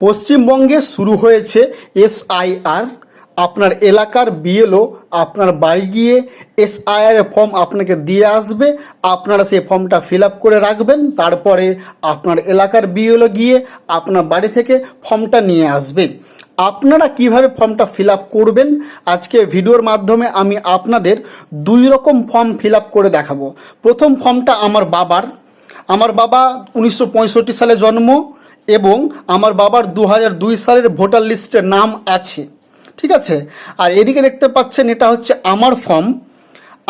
পশ্চিমবঙ্গে শুরু হয়েছে এসআইআর। আপনার এলাকার বিএলও আপনার বাড়ি গিয়ে এসআইআর ফর্ম আপনাকে দিয়ে আসবে। আপনারা সেই ফর্মটা ফিল আপ করে রাখবেন। তারপরে আপনার এলাকার বিএলও গিয়ে আপনার বাড়ি থেকে ফর্মটা নিয়ে আসবে। আপনারা কীভাবে ফর্মটা ফিল আপ করবেন? আজকে ভিডিওর মাধ্যমে আমি আপনাদের দুই রকম ফর্ম ফিল আপ করে দেখাবো। প্রথম ফর্মটা আমার বাবার। আমার বাবা উনিশশো পঁয়ষট্টি সালে জন্ম। এবং আমার বাবার দু দুই সালের ভোটার লিস্টে নাম আছে। ঠিক আছে? আর এদিকে দেখতে পাচ্ছেন, এটা হচ্ছে আমার ফর্ম।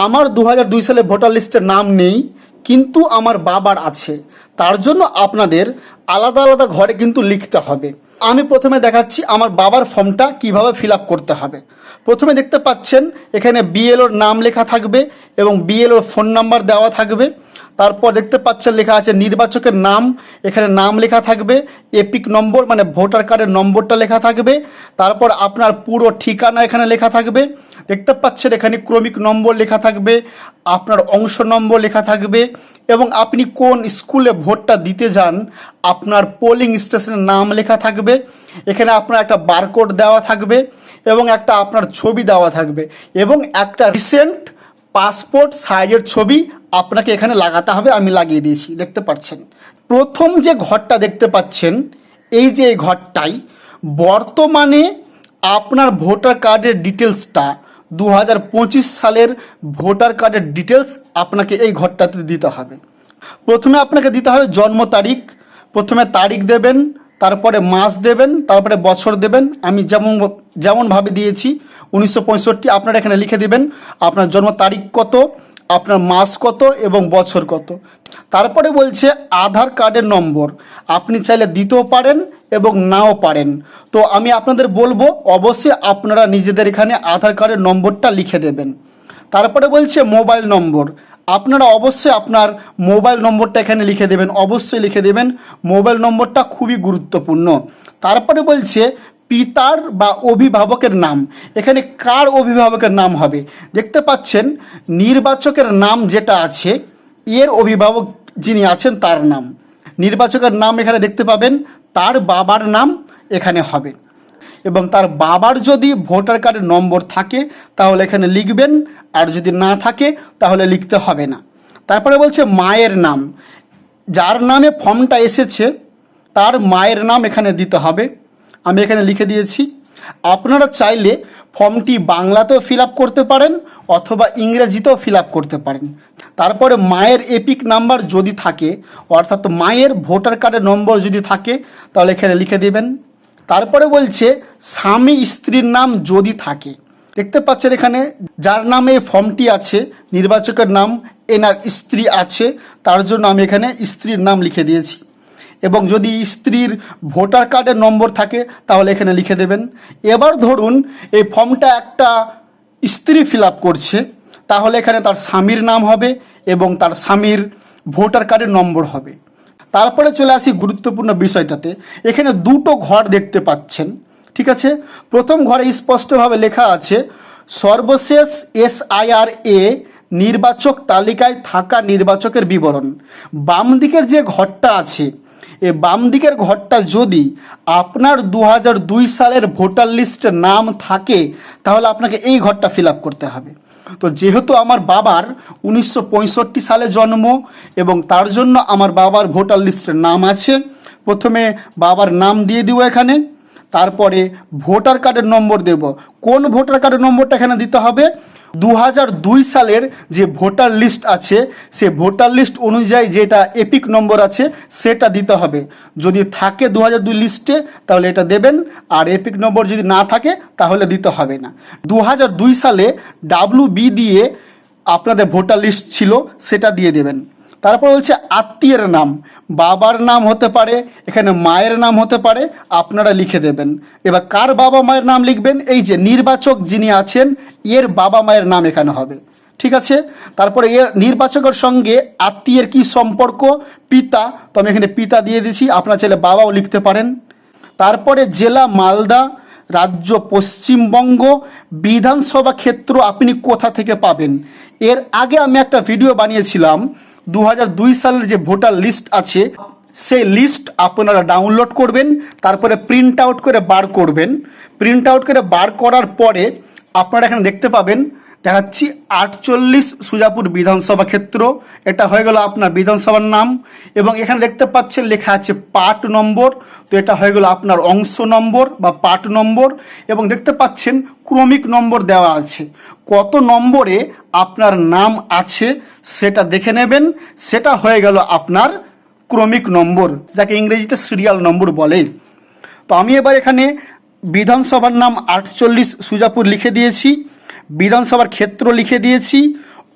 আমার দু দুই সালে ভোটার লিস্টে নাম নেই, কিন্তু আমার বাবার আছে। তার জন্য আপনাদের আলাদা আলাদা ঘরে কিন্তু লিখতে হবে। আমি প্রথমে দেখাচ্ছি আমার বাবার ফর্মটা কীভাবে ফিল করতে হবে। প্রথমে দেখতে পাচ্ছেন, এখানে বিএলওর নাম লেখা থাকবে এবং বিএলওর ফোন নাম্বার দেওয়া থাকবে। তারপর দেখতে পাচ্ছেন লেখা আছে নির্বাচকের নাম, এখানে নাম লেখা থাকবে, এপিক নম্বর মানে ভোটার কার্ডের নম্বরটা লেখা থাকবে, তারপর আপনার পুরো ঠিকানা এখানে লেখা থাকবে, দেখতে পাচ্ছেন এখানে ক্রমিক নম্বর লেখা থাকবে, আপনার অংশ নম্বর লেখা থাকবে, এবং আপনি কোন স্কুলে ভোটটা দিতে যান, আপনার পোলিং স্টেশনের নাম লেখা থাকবে, এখানে আপনার একটা বারকোড দেওয়া থাকবে, এবং একটা আপনার ছবি দেওয়া থাকবে, এবং একটা রিসেন্ট পাসপোর্ট সাইজের ছবি আপনাকে এখানে লাগাতে হবে, আমি লাগিয়ে দিয়েছি, দেখতে পাচ্ছেন। প্রথম যে ঘরটা দেখতে পাচ্ছেন, এই যে এই ঘরটাই, বর্তমানে আপনার ভোটার কার্ডের ডিটেলসটা দু হাজার পঁচিশ সালের ভোটার কার্ডের ডিটেলস আপনাকে এই ঘরটাতে দিতে হবে। প্রথমে আপনাকে দিতে হবে জন্ম তারিখ, প্রথমে তারিখ দেবেন, তারপরে মাস দেবেন, তারপরে বছর দেবেন। আমি যেমন, যেমনভাবে দিয়েছি, উনিশশো পঁয়ষট্টি আপনারা এখানে লিখে দেবেন, আপনার জন্ম তারিখ কত আপনার মাস কত এবং বছর কত? তারপরে বলছে আধার কার্ডের নম্বর। আপনি চাইলে দিতেও পারেন এবং নাও পারেন। তো আমি আপনাদের বলব, অবশ্যই আপনারা নিজেদের এখানে আধার কার্ডের নম্বরটা লিখে দেবেন। তারপরে বলছে মোবাইল নম্বর। আপনারা অবশ্যই আপনার মোবাইল নম্বরটা এখানে লিখে দেবেন, অবশ্যই লিখে দেবেন। মোবাইল নম্বরটা খুবই গুরুত্বপূর্ণ। তারপরে বলছে পিতার বা অভিভাবকের নাম। এখানে কার অভিভাবকের নাম হবে? দেখতে পাচ্ছেন, নির্বাচকের নাম যেটা আছে, এর অভিভাবক যিনি আছেন তার নাম। নির্বাচকের নাম এখানে দেখতে পাবেন, তার বাবার নাম এখানে হবে। এবং তার বাবার যদি ভোটার কার্ডের নম্বর থাকে, তাহলে এখানে লিখবেন, আর যদি না থাকে, তাহলে লিখতে হবে না। তারপরে বলছে মায়ের নাম। যার নামে ফর্মটা এসেছে, তার মায়ের নাম এখানে দিতে হবে। আমি এখানে লিখে দিয়েছি, আপনারা চাইলে ফর্মটি বাংলাতেও ফিল আপ করতে পারেন অথবা ইংরেজিতেও ফিল আপ করতে পারেন। তারপরে মায়ের এপিক নাম্বার যদি থাকে, অর্থাৎ মায়ের ভোটার কার্ডের নম্বর যদি থাকে, তাহলে এখানে লিখে দেবেন। তারপরে বলছে, স্বামী স্ত্রীর নাম যদি থাকে। দেখতে পাচ্ছেন এখানে, যার নামে ফর্মটি আছে, নির্বাচকের নাম, এনার স্ত্রী আছে, তার জন্য আমি এখানে স্ত্রীর নাম লিখে দিয়েছি। এবং যদি স্ত্রীর ভোটার কার্ডের নম্বর থাকে, তাহলে এখানে লিখে দেবেন। এবার ধরুন, এই ফর্মটা একটা স্ত্রী ফিল করছে, তাহলে এখানে তার স্বামীর নাম হবে এবং তার স্বামীর ভোটার কার্ডের নম্বর হবে। তারপরে চলে আসি গুরুত্বপূর্ণ বিষয়টাতে। এখানে দুটো ঘর দেখতে পাচ্ছেন, ঠিক আছে? প্রথম ঘরে স্পষ্টভাবে লেখা আছে, সর্বশেষ এসআইআর এ নির্বাচক তালিকায় থাকা নির্বাচকের বিবরণ। বাম দিকের যে ঘরটা আছে এই বাম দিকের ঘরটা যদি আপনার দু দুই সালের ভোটার লিস্টে নাম থাকে, তাহলে আপনাকে এই ঘরটা ফিল আপ করতে হবে। তো যেহেতু আমার বাবার উনিশশো পঁয়ষট্টি সালে জন্ম এবং তার জন্য আমার বাবার ভোটার লিস্টের নাম আছে, প্রথমে বাবার নাম দিয়ে দিব এখানে, তারপরে ভোটার কার্ডের নম্বর দেব। কোন ভোটার কার্ডের নম্বরটা এখানে দিতে হবে? দু সালের যে ভোটার লিস্ট আছে, সে ভোটার লিস্ট অনুযায়ী যেটা এপিক নম্বর আছে, সেটা দিতে হবে। যদি থাকে দু লিস্টে, তাহলে এটা দেবেন। আর এপিক নম্বর যদি না থাকে, তাহলে দিতে হবে না। দু সালে ডাব্লু দিয়ে আপনাদের ভোটার লিস্ট ছিল, সেটা দিয়ে দেবেন। তারপর হচ্ছে আত্মীয়ের নাম। বাবার নাম হতে পারে, এখানে মায়ের নাম হতে পারে, আপনারা লিখে দেবেন। এবার কার বাবা মায়ের নাম লিখবেন? এই যে নির্বাচক যিনি আছেন, এর বাবা মায়ের নাম এখানে হবে। ঠিক আছে? তারপরে এ নির্বাচকের সঙ্গে আত্মীয়ের কি সম্পর্ক? পিতা। তো আমি এখানে পিতা দিয়ে দিচ্ছি আপনার চাইলে বাবাও লিখতে পারেন। তারপরে জেলা মালদা, রাজ্য পশ্চিমবঙ্গ, বিধানসভা ক্ষেত্র আপনি কোথা থেকে পাবেন? এর আগে আমি একটা ভিডিও বানিয়েছিলাম দু সালের যে ভোটার লিস্ট আছে, সেই লিস্ট আপনারা ডাউনলোড করবেন, তারপরে প্রিন্ট আউট করে বার করবেন। প্রিন্ট আউট করে বার করার পরে আপনারা এখানে দেখতে পাবেন দেখাচ্ছি আটচল্লিশ সুজাপুর বিধানসভা ক্ষেত্র। এটা হয়ে গেল আপনার বিধানসভার নাম এবং এখানে দেখতে পাচ্ছেন লেখা আছে পার্ট নম্বর। তো এটা হয়ে গেল আপনার অংশ নম্বর বা পার্ট নম্বর এবং দেখতে পাচ্ছেন ক্রমিক নম্বর দেওয়া আছে। কত নম্বরে আপনার নাম আছে সেটা দেখে নেবেন। সেটা হয়ে গেল আপনার ক্রমিক নম্বর, যাকে ইংরেজিতে সিরিয়াল নম্বর বলে। তো আমি এবার এখানে বিধানসভার নাম আটচল্লিশ সুজাপুর লিখে দিয়েছি। বিধানসভার ক্ষেত্র লিখে দিয়েছি,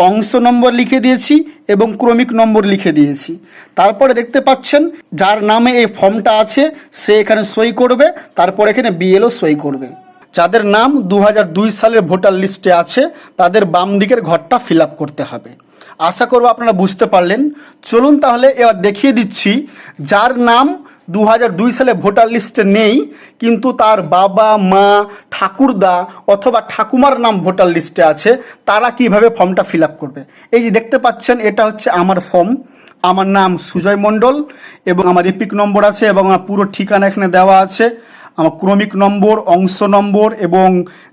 অংশ নম্বর লিখে দিয়েছি এবং ক্রমিক নম্বর লিখে দিয়েছি। তারপরে দেখতে পাচ্ছেন, যার নামে এই ফর্মটা আছে, সে এখানে সই করবে, তারপর এখানে বিএলও সই করবে। যাদের নাম দু হাজার দুই সালের ভোটার লিস্টে আছে, তাদের বাম দিকের ঘরটা ফিল করতে হবে। আশা করব আপনারা বুঝতে পারলেন। চলুন তাহলে এবার দেখিয়ে দিচ্ছি, যার নাম দু হাজার দুই সালে ভোটার লিস্টে নেই, কিন্তু তার বাবা, মা, ঠাকুরদা অথবা ঠাকুমার নাম ভোটার লিস্টে আছে, তারা কীভাবে ফর্মটা ফিল করবে? এই যে দেখতে পাচ্ছেন, এটা হচ্ছে আমার ফর্ম। আমার নাম সুজয় মণ্ডল এবং আমার এপিক নম্বর আছে এবং আমার পুরো ঠিকানা এখানে দেওয়া আছে। আমার ক্রমিক নম্বর, অংশ নম্বর এবং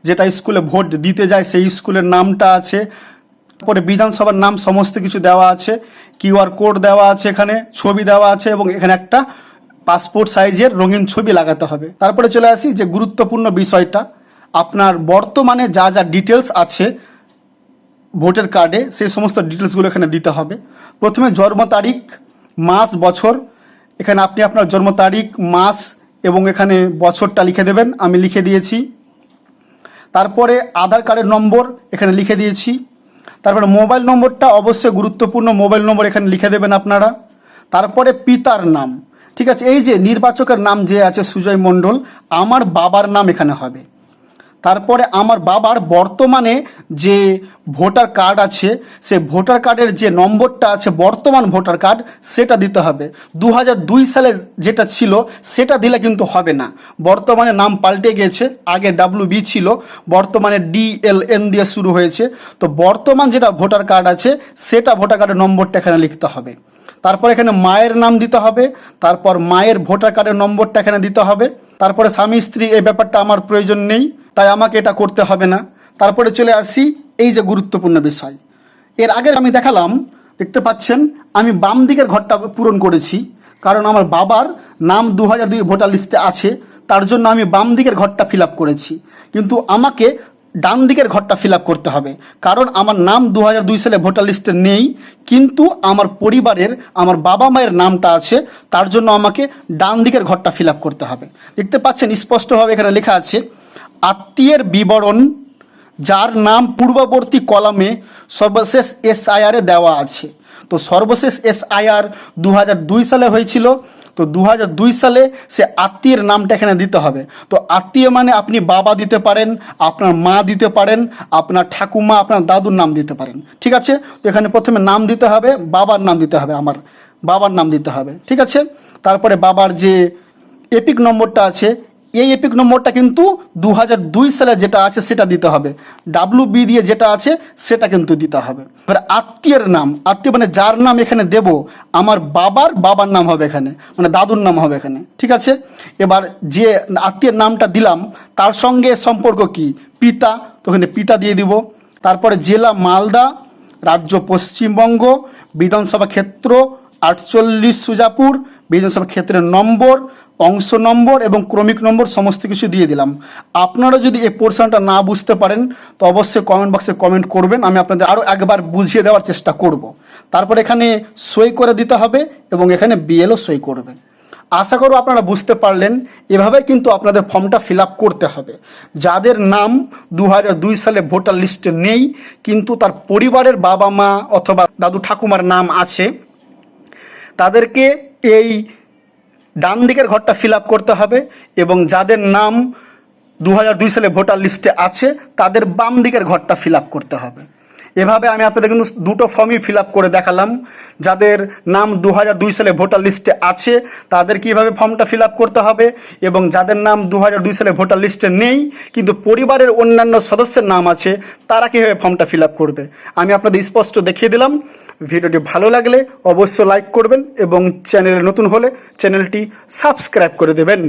যেটা স্কুলে ভোট দিতে যায় সেই স্কুলের নামটা আছে। তারপরে বিধানসভার নাম সমস্ত কিছু দেওয়া আছে। কিউআর কোড দেওয়া আছে এখানে, ছবি দেওয়া আছে এবং এখানে একটা পাসপোর্ট সাইজের রঙিন ছবি লাগাতে হবে। তারপরে চলে আসি যে গুরুত্বপূর্ণ বিষয়টা। আপনার বর্তমানে যা যা ডিটেলস আছে ভোটার কার্ডে সেই সমস্ত ডিটেলসগুলো এখানে দিতে হবে। প্রথমে জন্ম তারিখ, মাস, বছর। এখানে আপনি আপনার জন্ম তারিখ, মাস এবং এখানে বছরটা লিখে দেবেন। আমি লিখে দিয়েছি। তারপরে আধার কার্ডের নম্বর এখানে লিখে দিয়েছি। তারপরে মোবাইল নম্বরটা অবশ্যই গুরুত্বপূর্ণ মোবাইল নম্বর এখানে লিখে দেবেন আপনারা। তারপরে পিতার নাম। ঠিক আছে, এই যে নির্বাচকের নাম যে আছে সুজয় মণ্ডল, আমার বাবার নাম এখানে হবে। তারপরে আমার বাবার বর্তমানে যে ভোটার কার্ড আছে, সে ভোটার কার্ডের যে নম্বরটা আছে, বর্তমান ভোটার কার্ড, সেটা দিতে হবে। দু দুই সালে যেটা ছিল, সেটা দিলে কিন্তু হবে না। বর্তমানে নাম পাল্টে গেছে, আগে ডাব্লিউ বি ছিল, বর্তমানে ডিএলএন দিয়ে শুরু হয়েছে। তো বর্তমান যেটা ভোটার কার্ড আছে, সেটা ভোটার কার্ডের নম্বরটা এখানে লিখতে হবে। তারপর এখানে মায়ের নাম দিতে হবে, তারপর মায়ের ভোটার কার্ডের নম্বরটা এখানে দিতে হবে। তারপরে স্বামী, স্ত্রী, এই ব্যাপারটা আমার প্রয়োজন নেই, তাই আমাকে এটা করতে হবে না। তারপরে চলে আসি, এই যে গুরুত্বপূর্ণ বিষয়। এর আগে আমি দেখালাম, দেখতে পাচ্ছেন, আমি বাম দিকের ঘরটা পূরণ করেছি, কারণ আমার বাবার নাম দু হাজার দুই ভোটার লিস্টে আছে, তার জন্য আমি বাম দিকের ঘরটা ফিল করেছি। কিন্তু আমাকে ডান দিকের ঘরটা ফিল করতে হবে। কারণ আমার নাম দু সালে ভোটার লিস্টে নেই, কিন্তু আমার পরিবারের, আমার বাবা মায়ের নামটা আছে, তার জন্য আমাকে ডান দিকের ঘরটা ফিল করতে হবে। দেখতে পাচ্ছেন স্পষ্টভাবে এখানে লেখা আছে, আত্মীয়ের বিবরণ, যার নাম পূর্ববর্তী কলামে সর্বশেষ এসআইআরে দেওয়া আছে। তো সর্বশেষ এসআইআর দু সালে হয়েছিল তো দু সালে সে আত্মীয়ের নামটা এখানে দিতে হবে। তো আত্মীয় মানে আপনি বাবা দিতে পারেন, আপনার মা দিতে পারেন, আপনার ঠাকুমা, আপনার দাদুর নাম দিতে পারেন। ঠিক আছে? তো এখানে প্রথমে নাম দিতে হবে, বাবার নাম দিতে হবে আমার, বাবার নাম দিতে হবে। ঠিক আছে? তারপরে বাবার যে এপিক নম্বরটা আছে এই এপিক নম্বরটা কিন্তু দু সালে যেটা আছে সেটা দিতে হবে। ডাব্লু বি দিয়ে যেটা আছে সেটা কিন্তু দিতে হবে। এবার আত্মীয়ের নাম, আত্মীয় মানে যার নাম এখানে দেব, আমার বাবার বাবার নাম হবে এখানে মানে দাদুর নাম হবে এখানে, ঠিক আছে? এবার যে আত্মীয়ের নামটা দিলাম, তার সঙ্গে সম্পর্ক কি? পিতা, তো এখানে পিতা দিয়ে দিব। তারপরে জেলা মালদা, রাজ্য পশ্চিমবঙ্গ, বিধানসভা ক্ষেত্র, আটচল্লিশ সুজাপুর বিধানসভা ক্ষেত্রের নম্বর, অংশ নম্বর এবং ক্রমিক নম্বর সমস্ত কিছু দিয়ে দিলাম। আপনারা যদি এই পোর্শনটা না বুঝতে পারেন, তো অবশ্যই কমেন্ট বক্সে কমেন্ট করবেন, আমি আপনাদের আরও একবার বুঝিয়ে দেওয়ার চেষ্টা করব। তারপর এখানে সই করে দিতে হবে এবং এখানে বিএলও সই করবেন আশা করব আপনারা বুঝতে পারলেন, এভাবে কিন্তু আপনাদের ফর্মটা ফিল করতে হবে। যাদের নাম দু সালে ভোটার লিস্টে নেই, কিন্তু তার পরিবারের বাবা মা অথবা দাদু ঠাকুমার নাম আছে, তাদেরকে এই ডান দিকের ঘরটা ফিল করতে হবে এবং যাদের নাম দু সালে ভোটার লিস্টে আছে, তাদের বাম দিকের ঘরটা ফিল করতে হবে। এভাবে আমি আপনাদের কিন্তু দুটো ফর্মই ফিল করে দেখালাম। যাদের নাম দু সালে ভোটার লিস্টে আছে, তাদের কীভাবে ফর্মটা ফিল করতে হবে এবং যাদের নাম দু সালে ভোটার লিস্টে নেই, কিন্তু পরিবারের অন্যান্য সদস্যের নাম আছে, তারা কীভাবে ফর্মটা ফিল করবে? আমি আপনাদের স্পষ্ট দেখিয়ে দিলাম। ভিডিওটি ভালো লাগলে অবশ্যই লাইক করবেন এবং চ্যানেলে নতুন হলে চ্যানেলটি সাবস্ক্রাইব করে দেবেন।